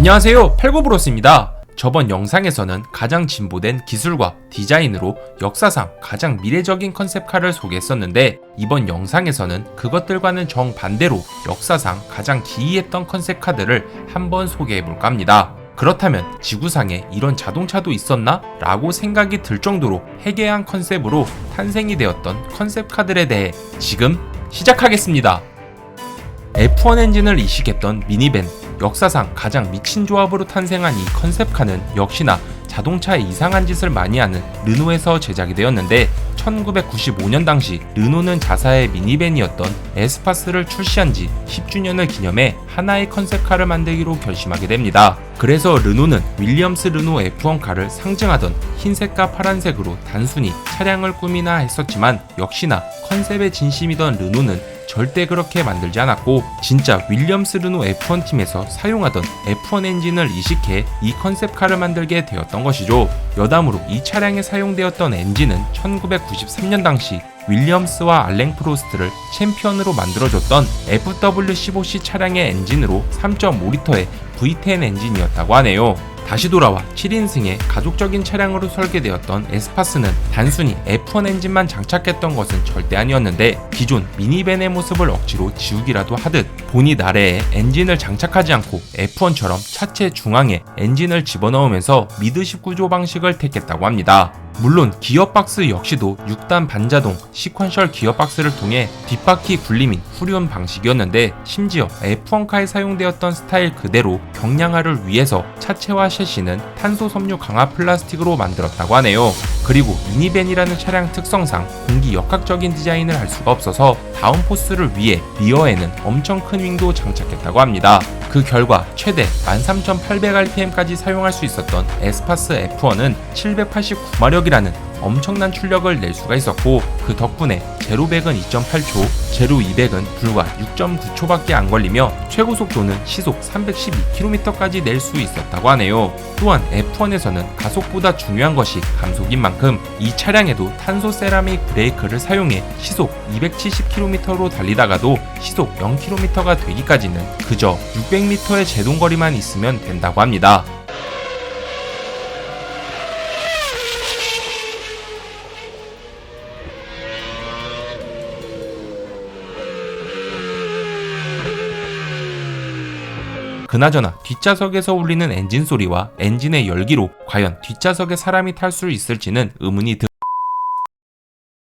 안녕하세요 팔고브로스입니다 저번 영상에서는 가장 진보된 기술과 디자인으로 역사상 가장 미래적인 컨셉카를 소개했었는데 이번 영상에서는 그것들과는 정반대로 역사상 가장 기이했던 컨셉카들을 한번 소개해볼까 합니다. 그렇다면 지구상에 이런 자동차도 있었나? 라고 생각이 들 정도로 해괴한 컨셉으로 탄생이 되었던 컨셉카들에 대해 지금 시작하겠습니다. F1 엔진을 이식했던 미니밴, 역사상 가장 미친 조합으로 탄생한 이 컨셉카는 역시나 자동차에 이상한 짓을 많이 하는 르노에서 제작이 되었는데 1995년 당시 르노는 자사의 미니밴이었던 에스파스를 출시한 지 10주년을 기념해 하나의 컨셉카를 만들기로 결심하게 됩니다. 그래서 르노는 윌리엄스 르노 F1카를 상징하던 흰색과 파란색으로 단순히 차량을 꾸미나 했었지만 역시나 컨셉에 진심이던 르노는 절대 그렇게 만들지 않았고 진짜 윌리엄스 르노 F1 팀에서 사용하던 F1 엔진을 이식해 이 컨셉카를 만들게 되었던 것이죠. 여담으로 이 차량에 사용되었던 엔진은 1993년 당시 윌리엄스와 알랭 프로스트를 챔피언으로 만들어줬던 FW15C 차량의 엔진으로 3.5리터의 V10 엔진이었다고 하네요. 다시 돌아와 7인승의 가족적인 차량으로 설계되었던 에스파스는 단순히 F1 엔진만 장착했던 것은 절대 아니었는데 기존 미니밴의 모습을 억지로 지우기라도 하듯 본인 아래에 엔진을 장착하지 않고 F1처럼 차체 중앙에 엔진을 집어넣으면서 미드십 구조 방식을 택했다고 합니다. 물론 기어박스 역시도 6단 반자동 시퀀셜 기어박스를 통해 뒷바퀴 굴림인 후륜 방식이었는데 심지어 F1카에 사용되었던 스타일 그대로 경량화를 위해서 차체와 셰시는 탄소 섬유 강화 플라스틱으로 만들었다고 하네요. 그리고 미니밴이라는 차량 특성상 공기 역학적인 디자인을 할 수가 없어서 다운포스를 위해 리어에는 엄청 큰 윙도 장착했다고 합니다. 그 결과 최대 13,800rpm까지 사용할 수 있었던 에스파스 F1은 789마력이라는 엄청난 출력을 낼 수가 있었고 그 덕분에 제로 100은 2.8초, 제로 200은 불과 6.9초밖에 안 걸리며 최고 속도는 시속 312km까지 낼 수 있었다고 하네요. 또한 F1에서는 가속보다 중요한 것이 감속인 만큼 이 차량에도 탄소 세라믹 브레이크를 사용해 시속 270km로 달리다가도 시속 0km가 되기까지는 그저 600m의 제동거리만 있으면 된다고 합니다. 그나저나 뒷좌석에서 울리는 엔진 소리와 엔진의 열기로 과연 뒷좌석에 사람이 탈 수 있을지는 의문이 드.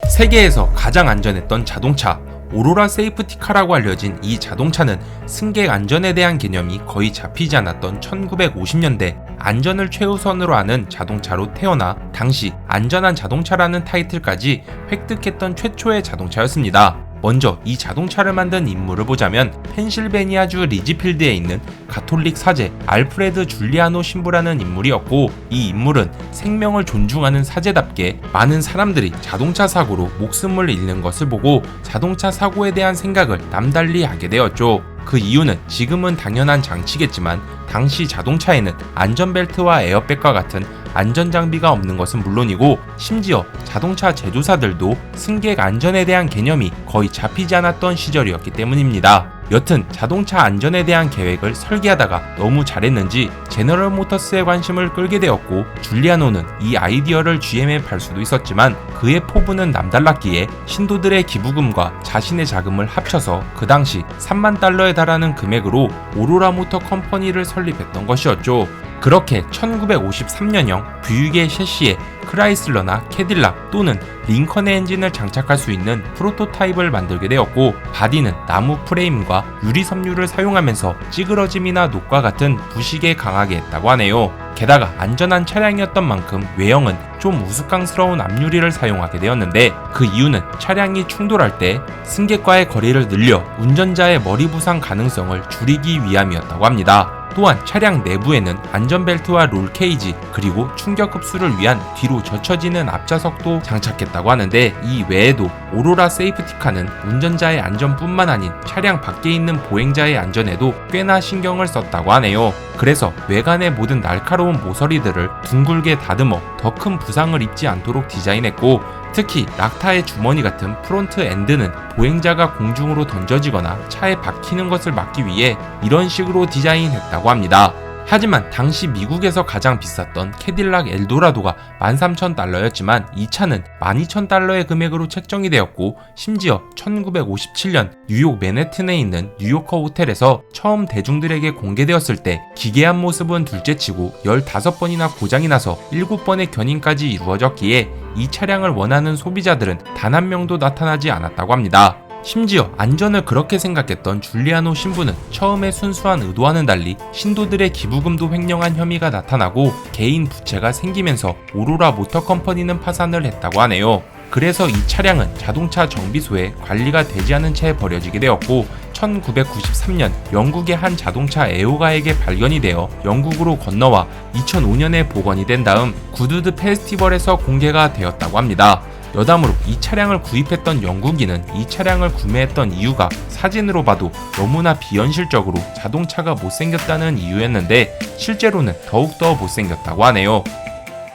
세계에서 가장 안전했던 자동차 오로라 세이프티카라고 알려진 이 자동차는 승객 안전에 대한 개념이 거의 잡히지 않았던 1950년대 안전을 최우선으로 하는 자동차로 태어나 당시 안전한 자동차라는 타이틀까지 획득했던 최초의 자동차였습니다. 먼저 이 자동차를 만든 인물을 보자면 펜실베니아주 리지필드에 있는 가톨릭 사제 알프레드 줄리아노 신부라는 인물이었고 이 인물은 생명을 존중하는 사제답게 많은 사람들이 자동차 사고로 목숨을 잃는 것을 보고 자동차 사고에 대한 생각을 남달리 하게 되었죠. 그 이유는 지금은 당연한 장치겠지만 당시 자동차에는 안전벨트와 에어백과 같은 안전장비가 없는 것은 물론이고 심지어 자동차 제조사들도 승객 안전에 대한 개념이 거의 잡히지 않았던 시절이었기 때문입니다. 여튼 자동차 안전에 대한 계획을 설계하다가 너무 잘했는지 제너럴 모터스의 관심을 끌게 되었고 줄리아노는 이 아이디어를 GM에 팔 수도 있었지만 그의 포부는 남달랐기에 신도들의 기부금과 자신의 자금을 합쳐서 그 당시 3만 달러에 달하는 금액으로 오로라 모터 컴퍼니를 설립했던 것이었죠. 그렇게 1953년형 부유의 셰시에 크라이슬러나 캐딜락 또는 링컨의 엔진을 장착할 수 있는 프로토타입을 만들게 되었고 바디는 나무 프레임과 유리 섬유를 사용하면서 찌그러짐이나 녹과 같은 부식에 강하게 했다고 하네요. 게다가 안전한 차량이었던 만큼 외형은 좀 우스꽝스러운 앞유리를 사용하게 되었는데 그 이유는 차량이 충돌할 때 승객과의 거리를 늘려 운전자의 머리 부상 가능성을 줄이기 위함이었다고 합니다. 또한 차량 내부에는 안전벨트와 롤 케이지 그리고 충격 흡수를 위한 뒤로 젖혀지는 앞좌석도 장착했다고 하는데 이 외에도 오로라 세이프티카는 운전자의 안전뿐만 아닌 차량 밖에 있는 보행자의 안전에도 꽤나 신경을 썼다고 하네요. 그래서 외관의 모든 날카로운 모서리들을 둥글게 다듬어 더 큰 부상을 입지 않도록 디자인했고 특히 락타의 주머니 같은 프론트 엔드는 보행자가 공중으로 던져지거나 차에 박히는 것을 막기 위해 이런 식으로 디자인했다고 합니다. 하지만 당시 미국에서 가장 비쌌던 캐딜락 엘도라도가 13,000달러였지만 이 차는 12,000달러의 금액으로 책정이 되었고 심지어 1957년 뉴욕 맨해튼에 있는 뉴요커 호텔에서 처음 대중들에게 공개되었을 때 기괴한 모습은 둘째치고 15번이나 고장이 나서 7번의 견인까지 이루어졌기에 이 차량을 원하는 소비자들은 단 한 명도 나타나지 않았다고 합니다. 심지어 안전을 그렇게 생각했던 줄리아노 신부는 처음에 순수한 의도와는 달리 신도들의 기부금도 횡령한 혐의가 나타나고 개인 부채가 생기면서 오로라 모터 컴퍼니는 파산을 했다고 하네요. 그래서 이 차량은 자동차 정비소에 관리가 되지 않은 채 버려지게 되었고 1993년 영국의 한 자동차 애호가에게 발견이 되어 영국으로 건너와 2005년에 복원이 된 다음 구두드 페스티벌에서 공개가 되었다고 합니다. 여담으로 이 차량을 구입했던 영국인은 이 차량을 구매했던 이유가 사진으로 봐도 너무나 비현실적으로 자동차가 못생겼다는 이유였는데 실제로는 더욱더 못생겼다고 하네요.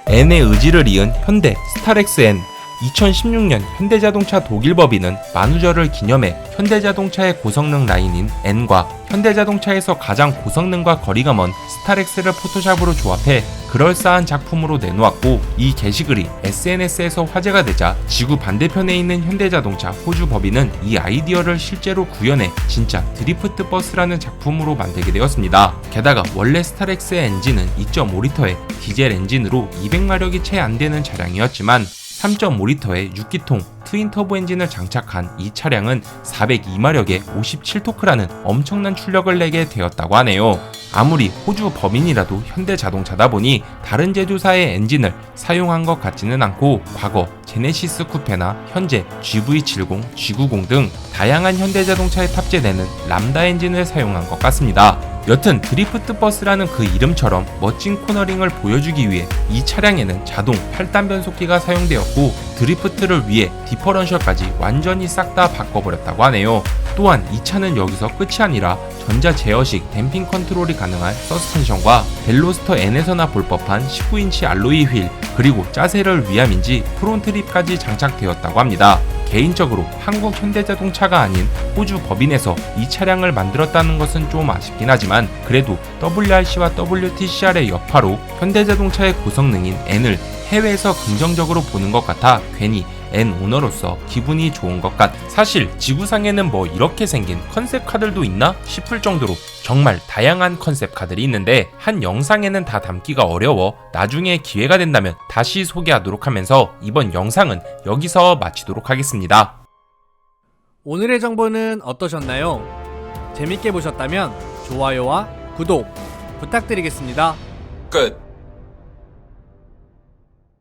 N의 의지를 이은 현대 스타렉스 N 2016년 현대자동차 독일법인은 만우절을 기념해 현대자동차의 고성능 라인인 N과 현대자동차에서 가장 고성능과 거리가 먼 스타렉스를 포토샵으로 조합해 그럴싸한 작품으로 내놓았고 이 게시글이 SNS에서 화제가 되자 지구 반대편에 있는 현대자동차 호주 법인은 이 아이디어를 실제로 구현해 진짜 드리프트 버스라는 작품으로 만들게 되었습니다. 게다가 원래 스타렉스의 엔진은 2.5리터의 디젤 엔진으로 200마력이 채 안 되는 차량이었지만 3.5리터의 6기통 트윈 터보 엔진을 장착한 이 차량은 402마력의 57토크라는 엄청난 출력을 내게 되었다고 하네요. 아무리 호주 법인이라도 현대 자동차다 보니 다른 제조사의 엔진을 사용한 것 같지는 않고 과거 제네시스 쿠페나 현재 GV70, G90 등 다양한 현대 자동차에 탑재되는 람다 엔진을 사용한 것 같습니다. 여튼 드리프트 버스라는 그 이름처럼 멋진 코너링을 보여주기 위해 이 차량에는 자동 8단 변속기가 사용되었고 드리프트를 위해 디퍼런셜까지 완전히 싹 다 바꿔버렸다고 하네요. 또한 이 차는 여기서 끝이 아니라 전자 제어식 댐핑 컨트롤이 가능한 서스펜션과 벨로스터 N에서나 볼 법한 19인치 알로이 휠 그리고 짜세를 위함인지 프론트 립까지 장착되었다고 합니다. 개인적으로 한국 현대자동차가 아닌 호주 법인에서 이 차량을 만들었다는 것은 좀 아쉽긴 하지만 그래도 WRC와 WTCR의 여파로 현대자동차의 고성능인 N을 해외에서 긍정적으로 보는 것 같아 괜히 N 오너로서 기분이 좋은 것 같. 사실 지구상에는 뭐 이렇게 생긴 컨셉 카들도 있나 싶을 정도로 정말 다양한 컨셉 카들이 있는데 한 영상에는 다 담기가 어려워 나중에 기회가 된다면 다시 소개하도록 하면서 이번 영상은 여기서 마치도록 하겠습니다. 오늘의 정보는 어떠셨나요? 재밌게 보셨다면 좋아요와 구독 부탁드리겠습니다. 끝.